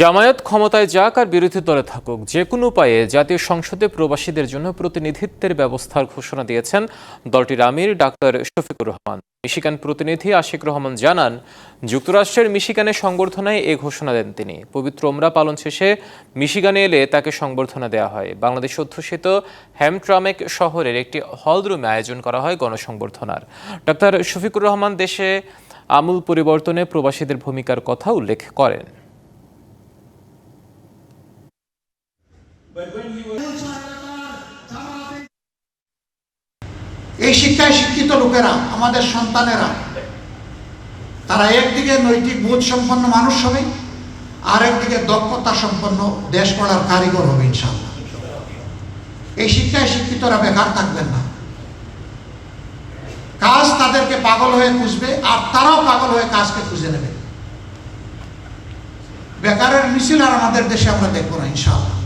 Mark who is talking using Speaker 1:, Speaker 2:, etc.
Speaker 1: জামায়াত ক্ষমতায় যাক আর বিরোধী দলে থাকুক, যে কোনো উপায়ে জাতীয় সংসদে প্রবাসীদের জন্য প্রতিনিধিত্বের ব্যবস্থার ঘোষণা দিয়েছেন দলটির আমির ডাক্তার শফিকুর রহমান। মিশিগান প্রতিনিধি আশিক রহমান জানান, যুক্তরাষ্ট্রের মিশিগানে সংবর্ধনায় এ ঘোষণা দেন তিনি। পবিত্র ওমরা পালন শেষে মিশিগানে এলে তাকে সংবর্ধনা দেওয়া হয়। বাংলাদেশ অধ্যুষিত হ্যামট্রামেক শহরের একটি হলরুমে আয়োজন করা হয় গণসংবর্ধনার। ডাক্তার শফিকুর রহমান দেশে আমূল পরিবর্তনে প্রবাসীদের ভূমিকার কথা উল্লেখ করেন।
Speaker 2: এই শিক্ষায় শিক্ষিত লোকেরা, আমাদের সন্তানেরা, তারা একদিকে নৈতিক বোধ সম্পন্ন মানুষ হবে আর একদিকে দক্ষতা সম্পন্ন দেশ গড়ার কারিগর হবে ইনশাল্লাহ এই শিক্ষায় শিক্ষিতরা বেকার থাকবেন না। কাজ তাদেরকে পাগল হয়ে খুঁজবে, আর তারাও পাগল হয়ে কাজকে খুঁজে নেবে। বেকারের মিছিল আর আমাদের দেশে আমরা দেখব না ইনশাল্লাহ